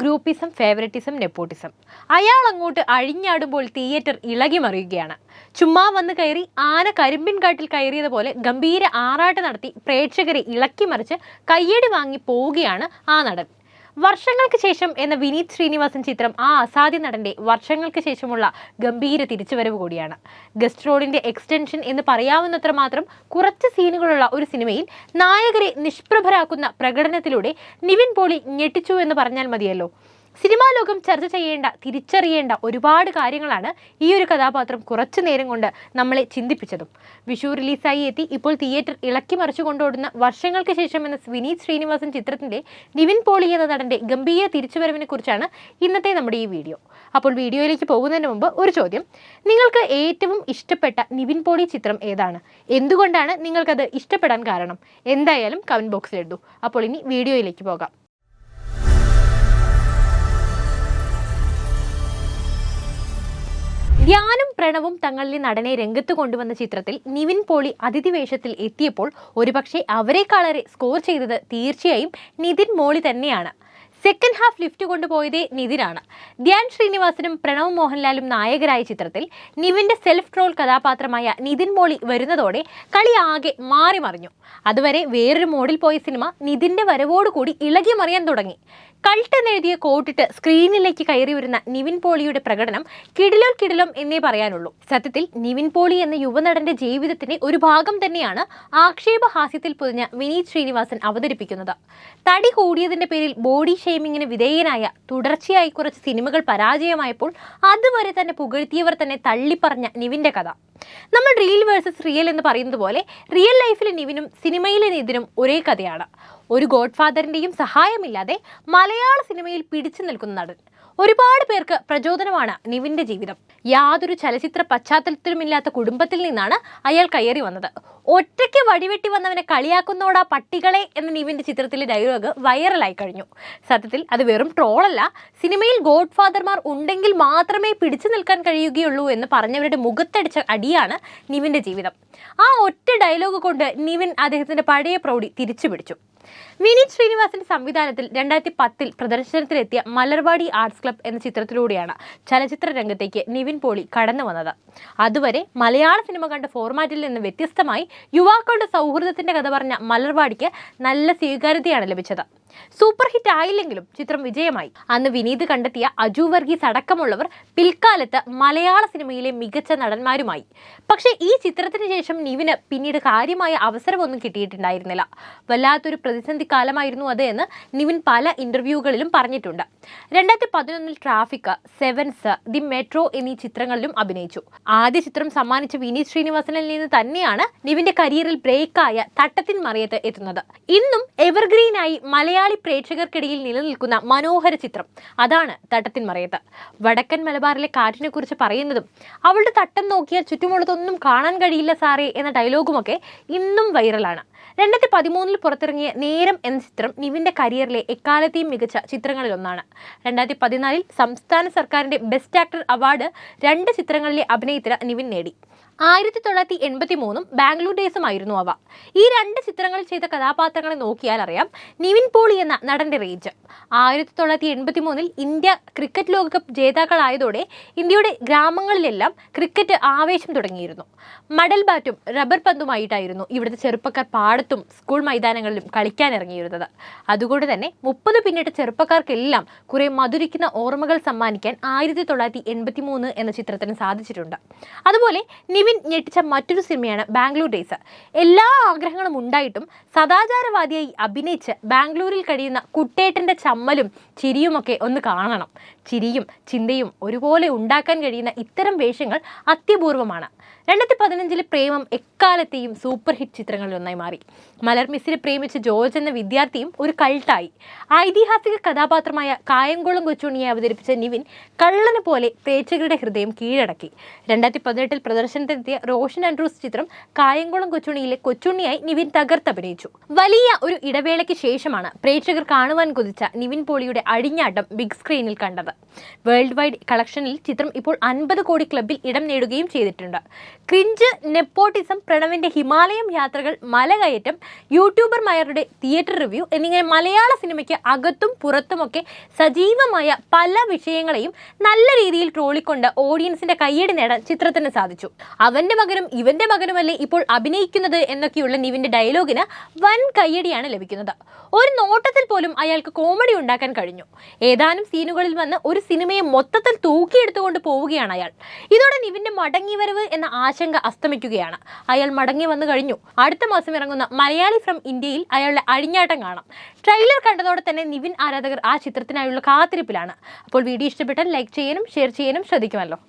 Groupism favouritism nepotism. അയാൾ അങ്ങോട്ട് അഴിഞ്ഞാടുമ്പോൾ theatre ഇളകി മറിയുകയാണ്. ചുമ്മാ വന്ന് കയറി ആന കരിമ്പിൻ കാട്ടിൽ കയറിയതുപോലെ ഗംഭീര ആറാട്ട് നടത്തി പ്രേക്ഷകരെ ഇളക്കി മറിച്ച് കയ്യടി വാങ്ങി പോവുകയാണ് ആ നടൻ. വർഷങ്ങൾക്ക് ശേഷം എന്ന വിനീത് ശ്രീനിവാസൻ ചിത്രം ആ അസാധ്യ നടന്റെ വർഷങ്ങൾക്ക് ശേഷമുള്ള ഗംഭീര തിരിച്ചുവരവ് കൂടിയാണ്. ഗസ്റ്റ് റോഡിന്റെ എക്സ്റ്റൻഷൻ എന്ന് പറയാവുന്നത്ര മാത്രം കുറച്ച് സീനുകളുള്ള ഒരു സിനിമയിൽ നായകരെ നിഷ്പ്രഭരാക്കുന്ന പ്രകടനത്തിലൂടെ നിവിൻ പോളി ഞെട്ടിച്ചു എന്ന് പറഞ്ഞാൽ മതിയല്ലോ. സിനിമാ ലോകം ചർച്ച ചെയ്യേണ്ട തിരിച്ചറിയേണ്ട ഒരുപാട് കാര്യങ്ങളാണ് ഈ ഒരു കഥാപാത്രം കുറച്ചു നേരം കൊണ്ട് നമ്മളെ ചിന്തിപ്പിച്ചതും. വിഷു റിലീസായി എത്തി ഇപ്പോൾ തിയേറ്റർ ഇളക്കി മറിച്ചു കൊണ്ടോടുന്ന വർഷങ്ങൾക്ക് ശേഷം എന്ന വിനീത് ശ്രീനിവാസൻ ചിത്രത്തിന്റെ നിവിൻ പോളി എന്ന നടന്റെ ഗംഭീര തിരിച്ചുവരവിനെ കുറിച്ചാണ് ഇന്നത്തെ നമ്മുടെ ഈ വീഡിയോ. അപ്പോൾ വീഡിയോയിലേക്ക് പോകുന്നതിന് മുമ്പ് ഒരു ചോദ്യം. നിങ്ങൾക്ക് ഏറ്റവും ഇഷ്ടപ്പെട്ട നിവിൻ പോളി ചിത്രം ഏതാണ്? എന്തുകൊണ്ടാണ് നിങ്ങൾക്കത് ഇഷ്ടപ്പെടാൻ കാരണം? എന്തായാലും കമന്റ് ബോക്സിൽ എഴുതൂ അപ്പോൾ ഇനി വീഡിയോയിലേക്ക് പോകാം. ധ്യാനും പ്രണവും തങ്ങളിലെ നടനെ രംഗത്ത് കൊണ്ടുവന്ന ചിത്രത്തിൽ നിവിൻ പോളി അതിഥി വേഷത്തിൽ എത്തിയപ്പോൾ ഒരുപക്ഷെ അവരെക്കാളേറെ സ്കോർ ചെയ്തത് തീർച്ചയായും നിതിൻ മോളി തന്നെയാണ്. സെക്കൻഡ് ഹാഫ് ലിഫ്റ്റ് കൊണ്ടുപോയതേ നിതിനാണ്. ധ്യാൻ ശ്രീനിവാസനും പ്രണവ് മോഹൻലാലും നായകരായ ചിത്രത്തിൽ നിവിന്റെ സെൽഫ് ട്രോൾ കഥാപാത്രമായ നിതിൻ മോളി വരുന്നതോടെ കളി ആകെ മാറി മറിഞ്ഞു അതുവരെ വേറൊരു മോഡിൽ പോയ സിനിമ നിതിന്റെ വരവോടുകൂടി ഇളകി മറിയാൻ തുടങ്ങി. കൾട്ട് എന്നെഴുതിയ കോട്ടിട്ട് സ്ക്രീനിലേക്ക് കയറി വരുന്ന നിവിൻ പോളിയുടെ പ്രകടനം കിടിലോ കിടിലം എന്നേ പറയാനുള്ളൂ. സത്യത്തിൽ നിവിൻ പോളി എന്ന യുവനടന്റെ ജീവിതത്തിന്റെ ഒരു ഭാഗം തന്നെയാണ് ആക്ഷേപഹാസ്യത്തിൽ പൊതിഞ്ഞ വിനീത് ശ്രീനിവാസൻ അവതരിപ്പിക്കുന്നത്. തടി കൂടിയതിന്റെ പേരിൽ ബോഡി ഷെയ്മിങ്ങിന് വിധേയനായ തുടർച്ചയായി കുറച്ച് സിനിമകൾ പരാജയമായപ്പോൾ അതുവരെ തന്നെ പുകഴ്ത്തിയവർ തന്നെ തള്ളിപ്പറഞ്ഞ നിവിന്റെ കഥ. നമ്മൾ റിയൽ വേഴ്സസ് റിയൽ എന്ന് പറയുന്നത് പോലെ റിയൽ ലൈഫിലെ നിവിനും സിനിമയിലെ നിതിനും ഒരേ കഥയാണ്. ഒരു ഗോഡ് ഫാദറിന്റെയും സഹായമില്ലാതെ മലയാള സിനിമയിൽ പിടിച്ചു നിൽക്കുന്ന നടൻ. ഒരുപാട് പേർക്ക് പ്രചോദനമാണ് നിവിന്റെ ജീവിതം. യാതൊരു ചലച്ചിത്ര പശ്ചാത്തലത്തിലുമില്ലാത്ത കുടുംബത്തിൽ നിന്നാണ് അയാൾ കയറി വന്നത്. ഒറ്റയ്ക്ക് വടിവെട്ടി വന്നവനെ കളിയാക്കുന്നോടാ പട്ടികളെ എന്ന നിവിന്റെ ചിത്രത്തിലെ ഡയലോഗ് വൈറലായി കഴിഞ്ഞു. സത്യത്തിൽ അത് വെറും ട്രോളല്ല സിനിമയിൽ ഗോഡ് ഫാദർമാർ ഉണ്ടെങ്കിൽ മാത്രമേ പിടിച്ചു നിൽക്കാൻ കഴിയുകയുള്ളൂ എന്ന് പറഞ്ഞവരുടെ മുഖത്തടിച്ച അടിയാണ് നിവിന്റെ ജീവിതം. ആ ഒറ്റ ഡയലോഗ് കൊണ്ട് നിവിൻ അദ്ദേഹത്തിന്റെ പഴയ പ്രൗഢി തിരിച്ചു പിടിച്ചു വിനീത് ശ്രീനിവാസന്റെ സംവിധാനത്തിൽ രണ്ടായിരത്തി പത്തിൽ പ്രദർശനത്തിലെത്തിയ മലർവാടി ആർട്സ് ക്ലബ് എന്ന ചിത്രത്തിലൂടെയാണ് ചലച്ചിത്ര രംഗത്തേക്ക് നിവിൻ പോളി കടന്നു വന്നത്. അതുവരെ മലയാള സിനിമ കണ്ട ഫോർമാറ്റിൽ നിന്ന് വ്യത്യസ്തമായി യുവാക്കളുടെ സൗഹൃദത്തിന്റെ കഥ പറഞ്ഞ മലർവാടിക്ക് നല്ല സ്വീകാര്യതയാണ് ലഭിച്ചത്. സൂപ്പർ ഹിറ്റ് ആയില്ലെങ്കിലും ചിത്രം വിജയമായി. അന്ന് വിനീത് കണ്ടെത്തിയ അജു വർഗീസ് അടക്കമുള്ളവർ പിൽക്കാലത്ത് മലയാള സിനിമയിലെ മികച്ച നടന്മാരുമായി. പക്ഷേ ഈ ചിത്രത്തിന് ശേഷം നിവിന് പിന്നീട് കാര്യമായ അവസരമൊന്നും കിട്ടിയിട്ടുണ്ടായിരുന്നില്ല. വല്ലാത്തൊരു പ്രതിസന്ധി കാലമായിരുന്നു അത് എന്ന് നിവിൻ പല ഇന്റർവ്യൂകളിലും പറഞ്ഞിട്ടുണ്ട്. രണ്ടായിരത്തി പതിനൊന്നിൽ ട്രാഫിക് സെവൻസ് ദി മെട്രോ എന്നീ ചിത്രങ്ങളിലും അഭിനയിച്ചു. ആദ്യ ചിത്രം സമ്മാനിച്ച വിനീത് ശ്രീനിവാസനിൽ നിന്ന് തന്നെയാണ് നിവിന്റെ കരിയറിൽ ബ്രേക്കായ തട്ടത്തിൻ മറിയത്ത് എത്തുന്നത്. ഇന്നും എവർഗ്രീനായി മലയാളി പ്രേക്ഷകർക്കിടയിൽ നിലനിൽക്കുന്ന മനോഹര ചിത്രം. അതാണ് തട്ടത്തിൻ മറയത്ത്. വടക്കൻ മലബാറിലെ കാറ്റിനെ കുറിച്ച് പറയുന്നതും അവളുടെ തട്ടം നോക്കിയാൽ ചുറ്റുമുള്ളതൊന്നും കാണാൻ കഴിയില്ല സാറേ എന്ന ഡയലോഗുമൊക്കെ ഇന്നും വൈറലാണ്. രണ്ടായിരത്തി പതിമൂന്നിൽ പുറത്തിറങ്ങിയ നേരം എന്ന ചിത്രം നിവിന്റെ കരിയറിലെ എക്കാലത്തെയും മികച്ച ചിത്രങ്ങളിലൊന്നാണ്. രണ്ടായിരത്തി പതിനാലിൽ സംസ്ഥാന സർക്കാരിന്റെ ബെസ്റ്റ് ആക്ടർ അവാർഡ് രണ്ട് ചിത്രങ്ങളിലെ അഭിനയത്തിന് നിവിൻ നേടി. ആയിരത്തി തൊള്ളായിരത്തി എൺപത്തി മൂന്നും ബാംഗ്ലൂർ ഡേയ്സുമായിരുന്നു അവ. ഈ രണ്ട് ചിത്രങ്ങളിൽ ചെയ്ത കഥാപാത്രങ്ങളെ നോക്കിയാൽ അറിയാം. നിവിൻ പോളി എന്ന നടന്റെ റേഞ്ച്. ആയിരത്തി തൊള്ളായിരത്തി എൺപത്തി മൂന്നിൽ ഇന്ത്യ ക്രിക്കറ്റ് ലോകകപ്പ് ജേതാക്കളായതോടെ ഇന്ത്യയുടെ ഗ്രാമങ്ങളിലെല്ലാം ക്രിക്കറ്റ് ആവേശം തുടങ്ങിയിരുന്നു. മടൽ ബാറ്റും റബ്ബർ പന്തുമായിട്ടായിരുന്നു ഇവിടുത്തെ ചെറുപ്പക്കാർ പാടത്തും സ്കൂൾ മൈതാനങ്ങളിലും കളിക്കാൻ ഇറങ്ങിയിരുന്നത്. അതുകൊണ്ട് തന്നെ മുപ്പത് പിന്നിട്ട ചെറുപ്പക്കാർക്കെല്ലാം കുറെ മധുരിക്കുന്ന ഓർമ്മകൾ സമ്മാനിക്കാൻ ആയിരത്തി തൊള്ളായിരത്തി എൺപത്തി മൂന്ന് എന്ന ചിത്രത്തിന് സാധിച്ചിട്ടുണ്ട്. അതുപോലെ നിവിൻ ഞെട്ടിച്ച മറ്റൊരു സിനിമയാണ് ബാംഗ്ലൂർ ഡേയ്സ്. എല്ലാ ആഗ്രഹങ്ങളും ഉണ്ടായിട്ടും സദാചാരവാദിയായി അഭിനയിച്ച് ബാംഗ്ലൂരിൽ കഴിയുന്ന കുട്ടേട്ടന്റെ ചമ്മലും ചിരിയുമൊക്കെ ഒന്ന് കാണണം. ചിരിയും ചിന്തയും ഒരുപോലെ ഉണ്ടാക്കാൻ കഴിയുന്ന ഇത്തരം വേഷങ്ങൾ അത്യപൂർവമാണ്. രണ്ടായിരത്തി പതിനഞ്ചിലെ പ്രേമം എക്കാലത്തെയും സൂപ്പർ ഹിറ്റ് ചിത്രങ്ങളിൽ ഒന്നായി മാറി. മലർ മിസ്സിനെ പ്രേമിച്ച ജോർജ് എന്ന വിദ്യാർത്ഥിയും ഒരു കൾട്ടായി ഐതിഹാസിക കഥാപാത്രമായ കായംകുളം കൊച്ചുണ്ണിയെ അവതരിപ്പിച്ച നിവിൻ കള്ളനെ പോലെ പ്രേക്ഷകരുടെ ഹൃദയം കീഴടക്കി. രണ്ടായിരത്തി പതിനെട്ടിൽ പ്രദർശനത്തിനെത്തിയ റോഷൻ ആൻഡ്രൂസ് ചിത്രം കായംകുളം കൊച്ചുണ്ണിയിലെ കൊച്ചുണ്ണിയായി നിവിൻ തകർത്തഭിനയിച്ചു വലിയ ഒരു ഇടവേളയ്ക്ക് ശേഷമാണ് പ്രേക്ഷകർ കാണുവാൻ കൊതിച്ച നിവിൻ പോളിയുടെ അടിഞ്ഞാട്ടം ബിഗ് സ്ക്രീനിൽ കണ്ടത്. വേൾഡ് വൈഡ് കളക്ഷനിൽ ചിത്രം ഇപ്പോൾ അൻപത് കോടി ക്ലബിൽ ഇടം നേടുകയും ചെയ്തിട്ടുണ്ട്. ക്രിഞ്ച് നെപ്പോട്ടിസം പ്രണവിന്റെ ഹിമാലയം യാത്രകൾ മലകയറ്റം യൂട്യൂബർമാരുടെ തിയേറ്റർ റിവ്യൂ എന്നിങ്ങനെ മലയാള സിനിമയ്ക്ക് അകത്തും പുറത്തുമൊക്കെ സജീവമായ പല വിഷയങ്ങളെയും നല്ല രീതിയിൽ ട്രോളിക്കൊണ്ട് ഓഡിയൻസിന്റെ കയ്യടി നേടാൻ ചിത്രത്തിന് സാധിച്ചു. അവന്റെ മകനും ഇവന്റെ മകനുമല്ലേ ഇപ്പോൾ അഭിനയിക്കുന്നത് എന്നൊക്കെയുള്ള നിവിന്റെ ഡയലോഗിന് വൻ കയ്യടിയാണ് ലഭിക്കുന്നത്. ഒരു നോട്ടത്തിൽ പോലും അയാൾക്ക് കോമഡി ഉണ്ടാക്കാൻ കഴിഞ്ഞു. ഏതാനും സീനുകളിൽ വന്ന് ഒരു സിനിമയെ മൊത്തത്തിൽ തൂക്കിയെടുത്തുകൊണ്ട് പോവുകയാണ് അയാൾ. ഇതോടെ നിവിന്റെ മടങ്ങിവരവ് എന്ന ആശങ്ക അസ്തമിക്കുകയാണ്. അയാൾ മടങ്ങി വന്നു കഴിഞ്ഞു. അടുത്ത മാസം ഇറങ്ങുന്ന മലയാളി ഫ്രം ഇന്ത്യയിൽ അയാളുടെ അഴിഞ്ഞാട്ടം കാണാം. ട്രെയിലർ കണ്ടതോടെ തന്നെ നിവിൻ ആരാധകർ ആ ചിത്രത്തിനായുള്ള കാത്തിരിപ്പിലാണ്. അപ്പോൾ വീഡിയോ ഇഷ്ടപ്പെട്ടാൽ ലൈക്ക് ചെയ്യാനും ഷെയർ ചെയ്യാനും ശ്രദ്ധിക്കുമല്ലോ.